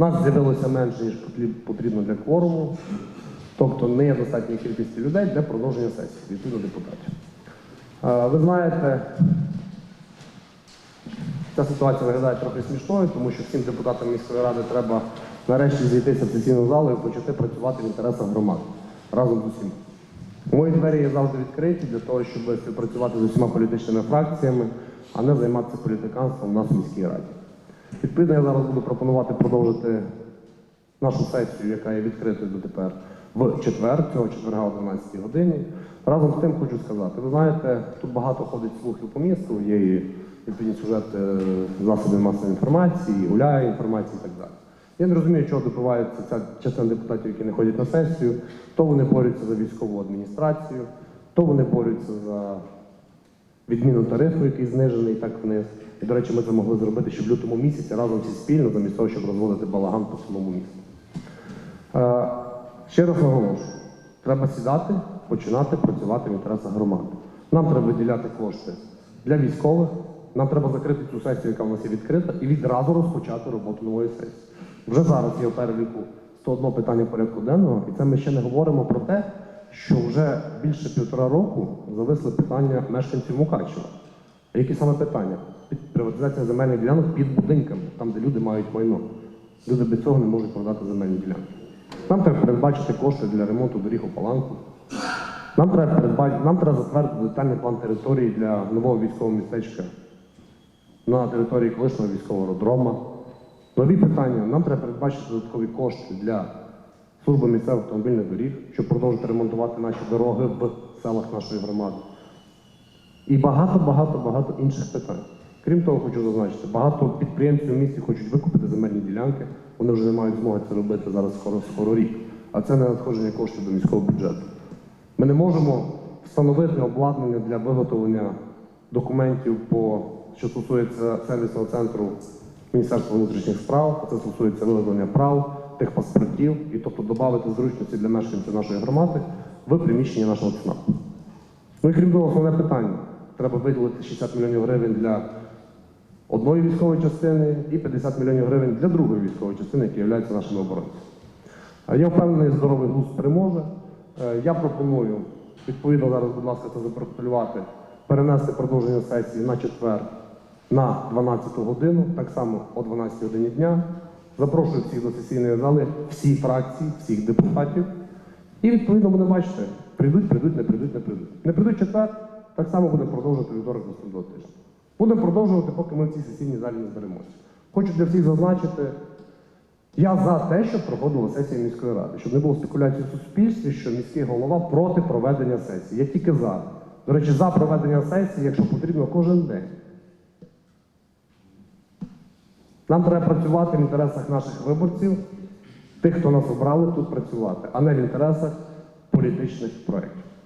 Нас з'явилося менше, ніж потрібно для кворуму, тобто не є достатньої кількості людей для продовження сесії, відповідно депутатів. Ви знаєте, ця ситуація виглядає трохи смішною, тому що всім депутатам міської ради треба нарешті зійтися в сесійну залу і почати працювати в інтересах громади разом з усіма. Мої двері є завжди відкриті для того, щоб співпрацювати з усіма політичними фракціями, а не займатися політиканством у нас в міській раді. Відповідно, я зараз буду пропонувати продовжити нашу сесію, яка є відкритою дотепер, в четвер, цього четверга о 12 годині. Разом з тим хочу сказати, ви знаєте, тут багато ходить слухів по місту, є і відповідні сюжети засобів масової інформації, гуляє інформації і так далі. Я не розумію, чого добивається ця частина депутатів, які не ходять на сесію. То вони борються за військову адміністрацію, то вони борються за відміну тарифу, який знижений так вниз. І, до речі, ми це могли зробити ще в лютому місяці разом всі спільно, замість того, щоб розводити балаган по самому місту. Е, ще раз наголошую, треба сідати, починати працювати в інтересах громади. Нам треба виділяти кошти для військових, нам треба закрити цю сесію, яка в нас є відкрита, і відразу розпочати роботу нової сесії. Вже зараз є в переліку 101 питання порядку денного, і це ми ще не говоримо про те, що вже більше півтора року зависли питання мешканців Мукачева. А Які саме питання? Приватизація земельних ділянок під будинками, там, де люди мають майно. Люди без цього не можуть продати земельні ділянки. Нам треба передбачити кошти для ремонту доріг у Паланку. Нам треба, передбачити, нам треба затвердити детальний план території для нового військового містечка на території колишнього військового родрома. Нові питання. Нам треба передбачити додаткові кошти для служби місцевих автомобільних доріг, щоб продовжити ремонтувати наші дороги в селах нашої громади. І багато, багато, багато інших питань. Крім того, хочу зазначити, багато підприємців в місті хочуть викупити земельні ділянки. Вони вже не мають змоги це робити зараз скоро скоро рік. А це не надходження коштів до міського бюджету. Ми не можемо встановити обладнання для виготовлення документів по що стосується сервісного центру Міністерства внутрішніх справ, це стосується виготовлення прав, тих паспортів, і тобто додати зручності для мешканців нашої громади в приміщенні нашого ЦНАПу. Ну і крім того, основне питання. Треба виділити 60 мільйонів гривень для одної військової частини і 50 мільйонів гривень для другої військової частини, які являються нашими оборонцями. Е, Я впевнений, здоровий глузд переможе. Е, Я пропоную, відповідно, зараз, будь ласка, це запротоколювати, перенести продовження сесії на четвер на 12 годину, так само о 12 годині дня. Запрошую всіх до сесійної зали, всі фракції, всіх депутатів. І відповідно будемо бачити, прийдуть, прийдуть, не прийдуть, не прийдуть. Не прийдуть четвер, так само будемо продовжувати вівторок наступного тижня. Будемо продовжувати, поки ми в цій сесійній залі не зберемося. Хочу для всіх зазначити, я за те, щоб проходила сесія міської ради, щоб не було спекуляцій в суспільстві, що міський голова проти проведення сесії. Я тільки за. До речі, за проведення сесії, якщо потрібно, кожен день. Нам треба працювати в інтересах наших виборців, тих, хто нас обрали тут працювати, а не в інтересах політичних проєктів.